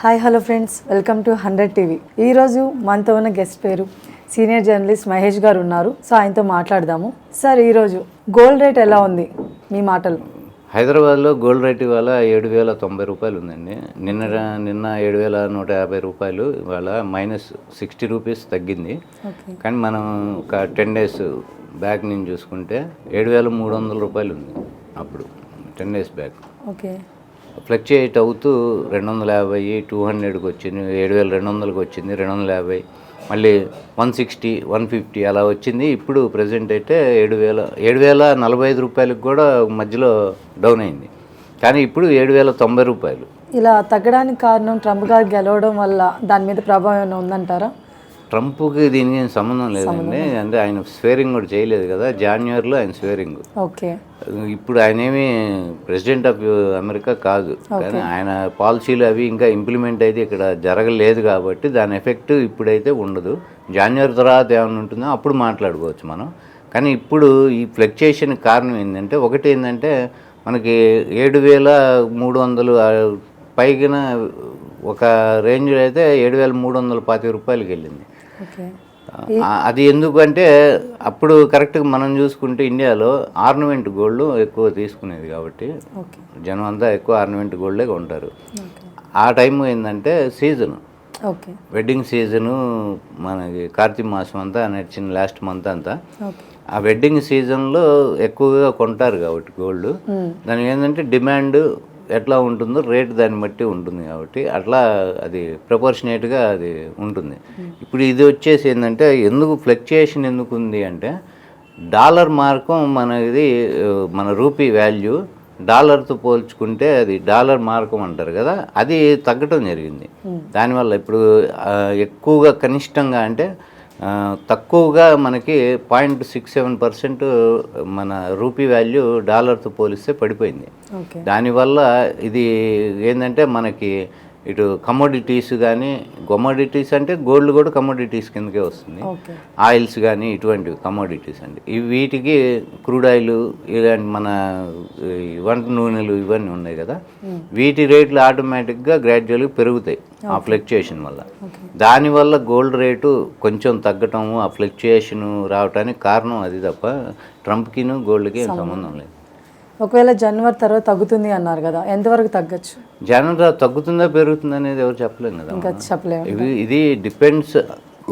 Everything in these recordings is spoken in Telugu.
Hi hello friends. Welcome to hundred TV. ఈరోజు మనతో ఉన్న గెస్ట్ పేరు సీనియర్ జర్నలిస్ట్ మహేష్ గారు ఉన్నారు. సో ఆయనతో మాట్లాడదాము. సార్ ఈరోజు గోల్డ్ రేట్ ఎలా ఉంది? మీ మాటలు. హైదరాబాద్లో గోల్డ్ రేట్ ఇవాళ ఏడు వేల తొంభై రూపాయలు ఉందండి. నిన్న నిన్న ఏడు వేల నూట యాభై రూపాయలు ఇవాళ మైనస్ సిక్స్టీ రూపీస్ తగ్గింది. కానీ మనం ఒక టెన్ డేస్ బ్యాక్ నుంచి చూసుకుంటే ఏడు వేల మూడు వందల రూపాయలు ఉంది అప్పుడు. Ten days back. Okay. Fluctuate అవుతూ రెండు వందల యాభై టూ హండ్రెడ్కి వచ్చింది ఏడు వేల రెండు వందలకి వచ్చింది రెండు వందల యాభై మళ్ళీ వన్ సిక్స్టీ వన్ ఫిఫ్టీ అలా వచ్చింది. ఇప్పుడు ప్రజెంట్ అయితే ఏడు వేల ఏడు వేల నలభై ఐదు రూపాయలకు కూడా మధ్యలో డౌన్ అయింది. కానీ ఇప్పుడు ఏడు వేల తొంభై రూపాయలు. ఇలా తగ్గడానికి కారణం ట్రంప్ గారు గెలవడం వల్ల దాని మీద ప్రభావం ఏమైనా ఉందంటారా? ట్రంప్కి దీనికి సంబంధం లేదండి. అంటే ఆయన స్వేరింగ్ కూడా చేయలేదు కదా. జాన్యువరిలో ఆయన స్వేరింగ్. ఓకే. ఇప్పుడు ఆయన ఏమి ప్రెసిడెంట్ ఆఫ్ అమెరికా కాదు. కానీ ఆయన పాలసీలు అవి ఇంకా ఇంప్లిమెంట్ అయితే ఇక్కడ జరగలేదు కాబట్టి దాని ఎఫెక్ట్ ఇప్పుడైతే ఉండదు. జనవరి తర్వాత ఏమైనా ఉంటుందో అప్పుడు మాట్లాడుకోవచ్చు మనం. కానీ ఇప్పుడు ఈ ఫ్లక్చుయేషన్ కారణం ఏంటంటే ఒకటి ఏంటంటే మనకి ఏడు వేల మూడు వందలు పైగిన ఒక రేంజ్లో అయితే ఏడు వేల మూడు వందల పాతిక రూపాయలకి వెళ్ళింది. అది ఎందుకంటే అప్పుడు కరెక్ట్గా మనం చూసుకుంటే ఇండియాలో ఆర్నమెంట్ గోల్డ్ ఎక్కువ తీసుకునేది కాబట్టి జనం అంతా ఎక్కువ ఆర్నమెంట్ గోల్డే కొంటారు. ఆ టైం ఏంటంటే సీజన్. వెడ్డింగ్ సీజను మనకి కార్తీక మాసం అంతా నడిచిన లాస్ట్ మంత్ అంతా. ఆ వెడ్డింగ్ సీజన్లో ఎక్కువగా కొంటారు కాబట్టి గోల్డ్. దానికి ఏంటంటే డిమాండ్ ఎట్లా ఉంటుందో రేట్ దాన్ని బట్టి ఉంటుంది కాబట్టి అట్లా అది ప్రపోర్షనేట్గా అది ఉంటుంది. ఇప్పుడు ఇది వచ్చేసి ఏంటంటే ఎందుకు ఫ్లక్చుయేషన్ ఎందుకు ఉంది అంటే డాలర్ మార్కం మనది మన రూపీ వాల్యూ డాలర్తో పోల్చుకుంటే అది డాలర్ మార్కం అంటారు కదా అది తగ్గటం జరిగింది. దానివల్ల ఇప్పుడు ఎక్కువగా కనిష్టంగా అంటే తక్కువగా మనకి పాయింట్ సిక్స్ సెవెన్ పర్సెంట్ మన రూపీ వాల్యూ డాలర్తో పోలిస్తే పడిపోయింది. దానివల్ల ఇది ఏంటంటే మనకి ఇటు కమోడిటీస్ కానీ కమోడిటీస్ అంటే గోల్డ్ కూడా కమోడిటీస్ కిందకే వస్తుంది. ఆయిల్స్ కానీ ఇటువంటివి కమోడిటీస్ అండి. ఇవి వీటికి క్రూడ్ ఆయిల్ ఇలాంటి మన వంట నూనెలు ఇవన్నీ ఉన్నాయి కదా. వీటి రేట్లు ఆటోమేటిక్గా గ్రాడ్యువల్గా పెరుగుతాయి ఆ ఫ్లక్చుయేషన్ వల్ల. దానివల్ల గోల్డ్ రేటు కొంచెం తగ్గటము ఆ ఫ్లక్చుయేషన్ రావడానికి కారణం అది తప్ప ట్రంప్కిను గోల్డ్కి ఏం సంబంధం లేదు. ఒకవేళ జనవరి తర్వాత తగ్గుతుంది అన్నారు కదా ఎంతవరకు తగ్గచ్చు? జనరల్ తగ్గుతుందా పెరుగుతుందా అనేది ఎవరు చెప్పలేము కదా. ఇంకా చెప్పలేము ఇది ఇది డిపెండ్స్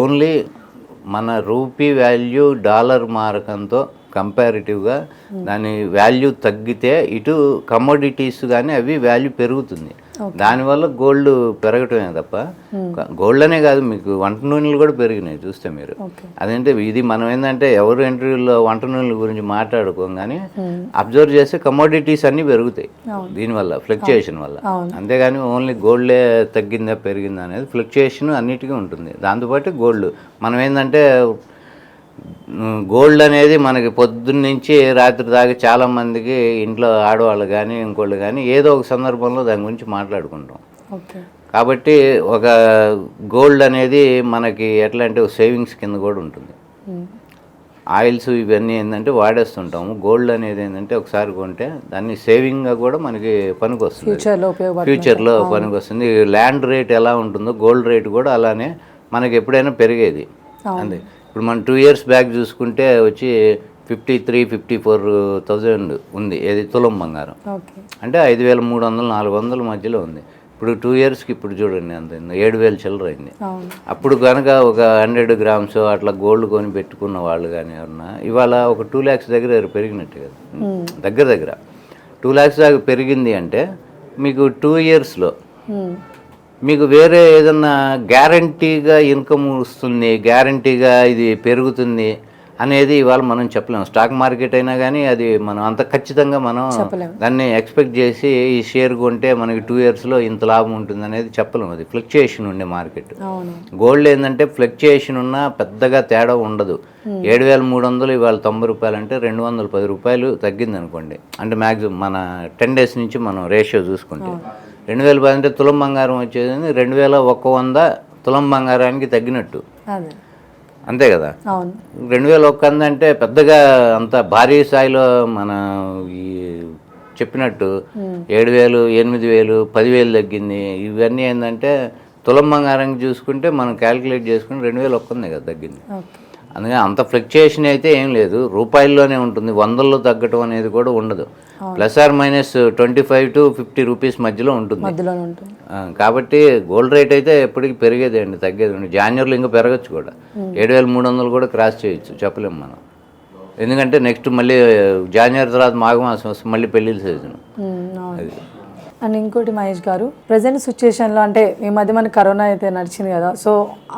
ఓన్లీ మన రూపీ వాల్యూ డాలర్ మారకంతో కంపారిటివ్గా దాని వాల్యూ తగ్గితే ఇటు కమోడిటీస్ కానీ అవి వాల్యూ పెరుగుతుంది. దానివల్ల గోల్డ్ పెరగటమే తప్ప గోల్డ్ అనే కాదు మీకు వంట నూనెలు కూడా పెరిగినాయి చూస్తే మీరు. అదేంటే ఇది మనం ఏంటంటే ఎవరు ఇంటర్వ్యూలో వంట నూనెల గురించి మాట్లాడుకోం కానీ అబ్జర్వ్ చేస్తే కమోడిటీస్ అన్నీ పెరుగుతాయి. దీనివల్ల ఫ్లక్చుయేషన్ వల్ల. అంతేగాని ఓన్లీ గోల్డే తగ్గిందా పెరిగిందా అనేది ఫ్లక్చుయేషన్ అన్నిటికీ ఉంటుంది. దాంతోపాటు గోల్డ్. మనం ఏంటంటే గోల్డ్ అనేది మనకి పొద్దున్న నుంచి రాత్రి దాకా చాలా మందికి ఇంట్లో ఆడవాళ్ళు కానీ ఇంకోళ్ళు కానీ ఏదో ఒక సందర్భంలో దాని గురించి మాట్లాడుకుంటాం. కాబట్టి ఒక గోల్డ్ అనేది మనకి ఎట్లా అంటే సేవింగ్స్ కింద కూడా ఉంటుంది. ఆయిల్స్ ఇవన్నీ ఏంటంటే వాడేస్తుంటాము. గోల్డ్ అనేది ఏంటంటే ఒకసారి కొంటే దాన్ని సేవింగ్గా కూడా మనకి పనికి వస్తుంది ఫ్యూచర్లో పనికి వస్తుంది ల్యాండ్ రేట్ ఎలా ఉంటుందో గోల్డ్ రేట్ కూడా అలానే మనకి ఎప్పుడైనా పెరిగేది. అంతే. ఇప్పుడు మనం టూ ఇయర్స్ బ్యాక్ చూసుకుంటే వచ్చి fifty three fifty four thousand ఉంది. ఏది? తులం బంగారం. అంటే ఐదు వేల మూడు వందలు నాలుగు వందల మధ్యలో ఉంది. ఇప్పుడు టూ ఇయర్స్కి ఇప్పుడు చూడండి అంత. ఏడు వేలు చిల్లర అయింది. అప్పుడు కనుక ఒక హండ్రెడ్ గ్రామ్స్ అట్లా గోల్డ్ కొని పెట్టుకున్న వాళ్ళు కానీ ఎవరన్నా ఇవాళ ఒక టూ ల్యాక్స్ దగ్గర పెరిగినట్టు కదా. దగ్గర దగ్గర. టూ ల్యాక్స్ దాకా పెరిగింది అంటే మీకు టూ ఇయర్స్లో. మీకు వేరే ఏదన్నా గ్యారంటీగా ఇన్కమ్ వస్తుంది గ్యారంటీగా ఇది పెరుగుతుంది అనేది ఇవాళ మనం చెప్పలేము స్టాక్ మార్కెట్ అయినా కానీ అది మనం అంత ఖచ్చితంగా మనం. దాన్ని ఎక్స్పెక్ట్ చేసి ఈ షేర్ కొంటే మనకి టూ ఇయర్స్లో ఇంత లాభం ఉంటుంది అనేది చెప్పలేము అది ఫ్లక్చుయేషన్ ఉండే మార్కెట్. గోల్డ్ ఏంటంటే ఫ్లక్చుయేషన్ ఉన్నా పెద్దగా తేడా ఉండదు. ఏడు వేల మూడు వందలు ఇవాళ తొంభై రూపాయలు అంటే రెండు వందల పది రూపాయలు తగ్గింది అనుకోండి అంటే మ్యాక్సిమం మన టెన్ డేస్ నుంచి మనం రేషియో చూసుకుంటే. రెండు వేల పది అంటే తులం బంగారం వచ్చేది రెండు వేల ఒక్క వంద తులం బంగారానికి తగ్గినట్టు. అంతే కదా? రెండు వేల ఒక్క వంద అంటే పెద్దగా అంత భారీ స్థాయిలో మన ఈ చెప్పినట్టు ఏడు వేలు ఎనిమిది వేలు పదివేలు తగ్గింది. ఇవన్నీ ఏంటంటే తులం బంగారం చూసుకుంటే మనం క్యాలిక్యులేట్ చేసుకుంటే రెండు వేలు ఒక్కంది కదా తగ్గింది. అందుకని అంత ఫ్లక్చుయేషన్ అయితే ఏం లేదు. రూపాయల్లోనే ఉంటుంది. వందల్లో తగ్గటం అనేది కూడా ఉండదు. Plus or minus twenty five to fifty rupees మధ్యలో ఉంటుంది. కాబట్టి గోల్డ్ రేట్ అయితే ఎప్పటికీ పెరిగేదే అండి తగ్గేది అండి. జనవరిలో ఇంకా పెరగచ్చు కూడా. ఏడు వేల మూడు వందలు కూడా క్రాస్ చేయొచ్చు చెప్పలేము మనం. ఎందుకంటే నెక్స్ట్ మళ్ళీ జనవరి తర్వాత మాఘమాసం మళ్ళీ పెళ్ళిళ్ళ సీజన్. అవును. అండ్ ఇంకోటి మహేష్ గారు ప్రజెంట్ సిచ్యుయేషన్లో అంటే ఈ మధ్య మనకి కరోనా అయితే నడిచింది కదా సో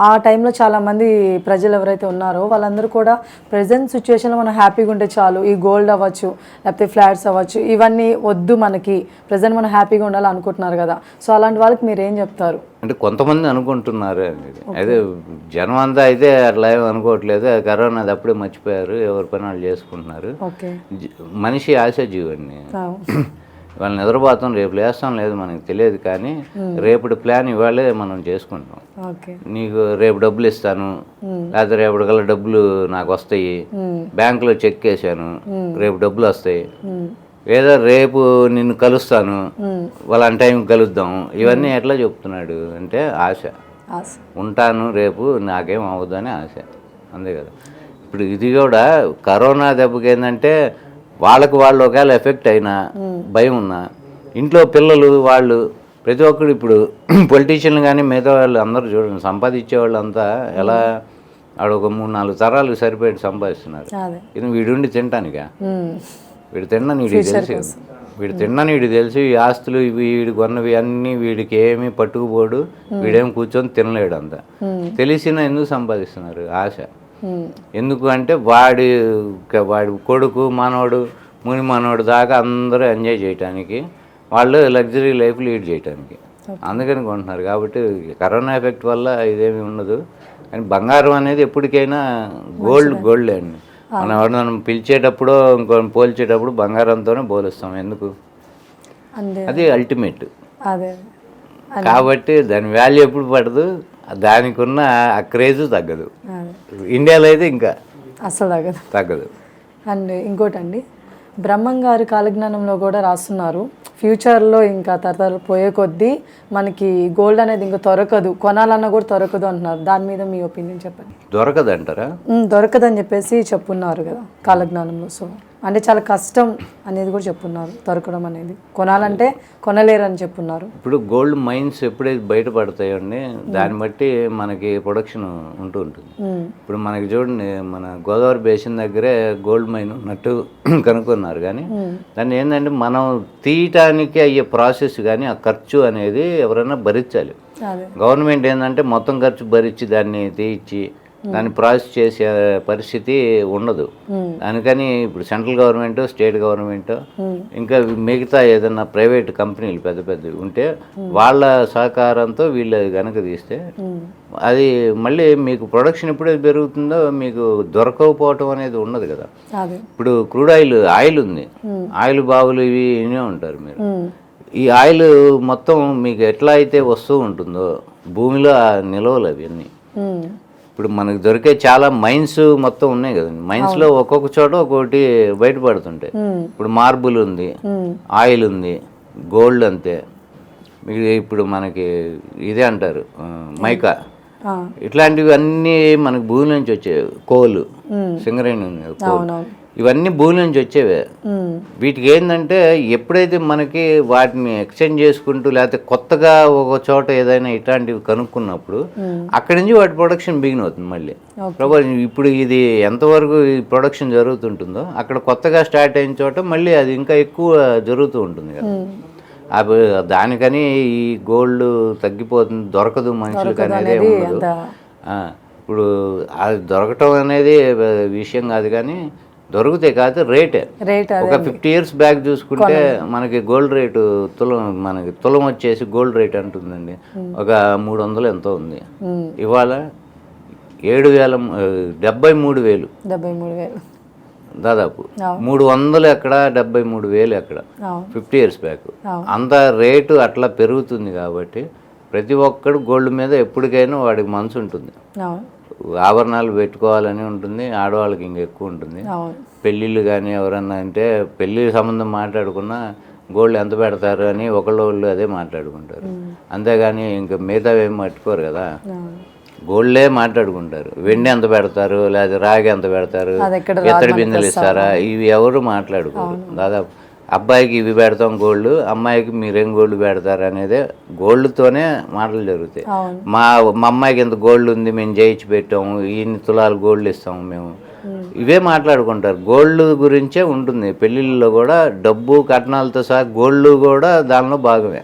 ఆ టైంలో చాలా మంది ప్రజలు ఎవరైతే ఉన్నారో వాళ్ళందరూ కూడా ప్రజెంట్ సిచ్యుయేషన్లో మనం హ్యాపీగా ఉంటే చాలు ఈ గోల్డ్ అవ్వచ్చు లేకపోతే ఫ్లాట్స్ అవ్వచ్చు ఇవన్నీ వద్దు మనకి ప్రజెంట్ మనం హ్యాపీగా ఉండాలి అనుకుంటున్నారు కదా. సో అలాంటి వాళ్ళకి మీరు ఏం చెప్తారు? అంటే కొంతమంది అనుకుంటున్నారు అనేది అదే జనం అంతా అయితే అట్లా ఏం అనుకోవట్లేదు. కరోనా అది అప్పుడే మర్చిపోయారు ఎవరి పని వాళ్ళు చేసుకుంటున్నారు. మనిషి ఆశాజీవి అండి వాళ్ళు నిద్రపోతాం రేపు లేస్తాం లేదు మనకి తెలియదు కానీ రేపటి ప్లాన్ ఇవాళే మనం చేసుకుంటాం. నీకు రేపు డబ్బులు ఇస్తాను లేకపోతే రేపటి కల్లా డబ్బులు నాకు వస్తాయి బ్యాంకులో చెక్ వేసాను రేపు డబ్బులు వస్తాయి. లేదా రేపు నిన్ను కలుస్తాను వాళ్ళని టైం కలుద్దాం. ఇవన్నీ ఎట్లా చెప్తున్నాడు అంటే ఆశ. ఆశ. ఉంటాను రేపు నాకేం అవ్వదు అని ఆశ. అంతే కదా. ఇప్పుడు ఇది కూడా కరోనా దెబ్బకి ఏంటంటే వాళ్ళకు వాళ్ళు ఒకవేళ ఎఫెక్ట్ అయినా భయం ఉన్నా ఇంట్లో పిల్లలు వాళ్ళు ప్రతి ఒక్కరు ఇప్పుడు పొలిటీషియన్లు కానీ మిగతా వాళ్ళు అందరూ చూడండి సంపాదించే వాళ్ళు అంతా ఎలా ఆడ ఒక మూడు నాలుగు తరాలు సరిపోయి సంపాదిస్తున్నారు. ఇది వీడుండి తింటానికా? ఉమ్, వీడు తిన్నాను వీడికి తెలుసు. వీడు తిన్నాను వీడికి తెలుసు ఈ ఆస్తులు ఇవి వీడి కొన్నవి అన్నీ వీడికి ఏమీ పట్టుకుపోడు వీడేం కూర్చొని తినలేడు అంత తెలిసిన ఎందుకు సంపాదిస్తున్నారు? ఆశ. ఎందుకు అంటే వాడి వాడి కొడుకు మనవడు ముని మనవడు దాకా అందరూ ఎంజాయ్ చేయడానికి వాళ్ళు లగ్జరీ లైఫ్ లీడ్ చేయడానికి అందుకని కొంటున్నారు. కాబట్టి కరోనా ఎఫెక్ట్ వల్ల ఇదేమి ఉండదు. కానీ బంగారం అనేది ఎప్పటికైనా గోల్డ్ గోల్డ్ అండి. మనం ఎవరినైనా పిలిచేటప్పుడు ఇంకో పోల్చేటప్పుడు బంగారంతోనే పోలుస్తాం. ఎందుకు? అది అల్టిమేట్ అదే. కాబట్టి దాని వాల్యూ ఎప్పుడు పడదు. దానికి ఉన్న ఆ క్రేజ్ తగ్గదు. ఇండియాలో అయితే ఇంకా అసలు తగ్గదు. తగ్గదు. అండ్ ఇంకోటండి బ్రహ్మం గారి కాలజ్ఞానంలో కూడా రాస్తున్నారు. ఫ్యూచర్లో ఇంకా తరతరాలు పోయే కొద్దీ మనకి గోల్డ్ అనేది ఇంకా దొరకదు. కొనాలన్నా కూడా దొరకదు అంటున్నారు. దాని మీద మీ ఒపీనియన్ చెప్పండి. దొరకదంటారా? ఉమ్, దొరకదని చెప్పేసి చెప్పున్నారు కదా కాలజ్ఞానంలో. సో అంటే చాలా కష్టం అనేది కూడా చెప్పున్నారు దొరకడం అనేది. కొనాలంటే కొనలేరని చెప్పున్నారు. ఇప్పుడు గోల్డ్ మైన్స్ ఎప్పుడైతే బయటపడతాయండి దాన్ని బట్టి మనకి ప్రొడక్షన్ ఉంటూ ఉంటుంది. ఉమ్, ఇప్పుడు మనకి చూడండి మన గోదావరి బేసిన్ దగ్గరే గోల్డ్ మైన్ ఉన్నట్టు కనుక్కున్నారు. కానీ దాన్ని ఏంటంటే మనం తీయటానికి అయ్యే ప్రాసెస్ కానీ ఆ ఖర్చు అనేది ఎవరైనా భరించాలి. గవర్నమెంట్ ఏంటంటే మొత్తం ఖర్చు భరించి దాన్ని తీయించి దాన్ని ప్రాసెస్ చేసే పరిస్థితి ఉండదు. ఉమ్, అందుకని ఇప్పుడు central government state government um, ఇంకా మిగతా ఏదైనా ప్రైవేట్ కంపెనీలు పెద్ద పెద్దవి ఉంటే వాళ్ళ సహకారంతో వీళ్ళు గనక తీస్తే అది మళ్ళీ మీకు ప్రొడక్షన్ ఎప్పుడైతే పెరుగుతుందో మీకు దొరకకపోవటం అనేది ఉండదు కదా. ఇప్పుడు క్రూడ్ ఆయిల్ ఆయిల్ ఉంది. ఆయిల్ బావులు ఇవి ఇవే ఉంటారు మీరు. ఈ ఆయిల్ మొత్తం మీకు ఎట్లా అయితే వస్తూ ఉంటుందో భూమిలో నిల్వలు అవన్నీ ఇప్పుడు మనకు దొరికే చాలా మైన్స్ మొత్తం ఉన్నాయి కదండి మైన్స్లో ఒక్కొక్క చోట ఒక్కొక్కటి బయటపడుతుంటాయి. ఇప్పుడు మార్బుల్ ఉంది ఆయిల్ ఉంది గోల్డ్ అంతే. మీకు ఇప్పుడు మనకి ఇదే అంటారు మైకా. ఇట్లాంటివి అన్నీ మనకి భూమి నుంచి వచ్చేవి కోలు సింగరేణి ఉంది కోల్. ఇవన్నీ భూమి నుంచి వచ్చేవే. వీటికి ఏంటంటే ఎప్పుడైతే మనకి వాటిని ఎక్స్చేంజ్ చేసుకుంటూ లేకపోతే కొత్తగా ఒక చోట ఏదైనా ఇట్లాంటివి కనుక్కున్నప్పుడు అక్కడి నుంచి వాటి ప్రొడక్షన్ బిగిన్ అవుతుంది మళ్ళీ. ప్రభు ఇప్పుడు ఇది ఎంతవరకు ఈ ప్రొడక్షన్ జరుగుతుంటుందో అక్కడ కొత్తగా స్టార్ట్ అయిన చోట మళ్ళీ అది ఇంకా ఎక్కువ జరుగుతూ ఉంటుంది కదా. అవి దానికని ఈ గోల్డ్ తగ్గిపోతుంది దొరకదు మనుషులకు అనేది ఉండదు. ఇప్పుడు అది దొరకటం అనేది విషయం కాదు కానీ దొరికితే కాదు రేటే. రేట్ ఒక ఫిఫ్టీ ఇయర్స్ బ్యాక్ చూసుకుంటే మనకి గోల్డ్ రేటు తులం మనకి తులం వచ్చేసి గోల్డ్ రేట్ అంటుందండి. ఒక మూడు వందలు ఎంతో ఉంది. ఇవాళ ఏడు వేల డెబ్బై మూడు వేలు. డెబ్బై మూడు వేలు. దాదాపు. మూడు వందలు ఎక్కడ డెబ్బై మూడు వేలు ఎక్కడ. Fifty years back. అంత రేటు అట్లా పెరుగుతుంది కాబట్టి ప్రతి ఒక్కడు గోల్డ్ మీద ఎప్పటికైనా వాడికి మనసు ఉంటుంది. ఆభరణాలు పెట్టుకోవాలని ఉంటుంది ఆడవాళ్ళకి ఇంకా ఎక్కువ ఉంటుంది. పెళ్ళిళ్ళు కానీ ఎవరన్నా అంటే పెళ్ళి సంబంధం మాట్లాడుకున్నా గోల్డ్ ఎంత పెడతారు అని ఒకళ్ళు వాళ్ళు అదే మాట్లాడుకుంటారు. అంతేగాని ఇంకా మిగతా ఏం పట్టుకోరు కదా. అవును. గోల్డే మాట్లాడుకుంటారు. వెండి ఎంత పెడతారు లేదా రాగి ఎంత పెడతారు ఇత్తడి బిందెలు ఇస్తారా ఇవి ఎవరు మాట్లాడుకోరు. దాదాపు అబ్బాయికి ఇవి పెడతాం గోల్డ్ అమ్మాయికి మీరేం గోల్డ్ పెడతారు అనేదే గోల్డ్తోనే మాటలు జరుగుతాయి. మా మా అమ్మాయికి ఎంత గోల్డ్ ఉంది మేము చేయించి పెట్టాము ఇన్ని తులాలు గోల్డ్ ఇస్తాము మేము. ఇవే మాట్లాడుకుంటారు. గోల్డ్ గురించే ఉంటుంది. పెళ్ళిళ్ళలో కూడా డబ్బు కట్నాలతో సహా గోల్డ్ కూడా దానిలో భాగమే.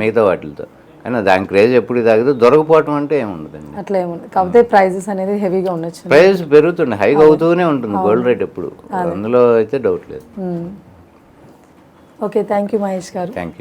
మిగతా వాటితో కానీ దాని క్రేజ్ ఎప్పుడు తాగితే దొరకపోవటం అంటే ఏముండదండి. అట్లా ఏముంది కాకపోతే ప్రైజెస్ అనేది హెవీగా ఉండొచ్చు. ప్రైస్ పెరుగుతుంది హైగా అవుతూనే ఉంటుంది గోల్డ్ రేట్ ఎప్పుడు? అందులో అయితే డౌట్ లేదు. ఓకే థ్యాంక్ యూ మహేష్ గారు. Thank you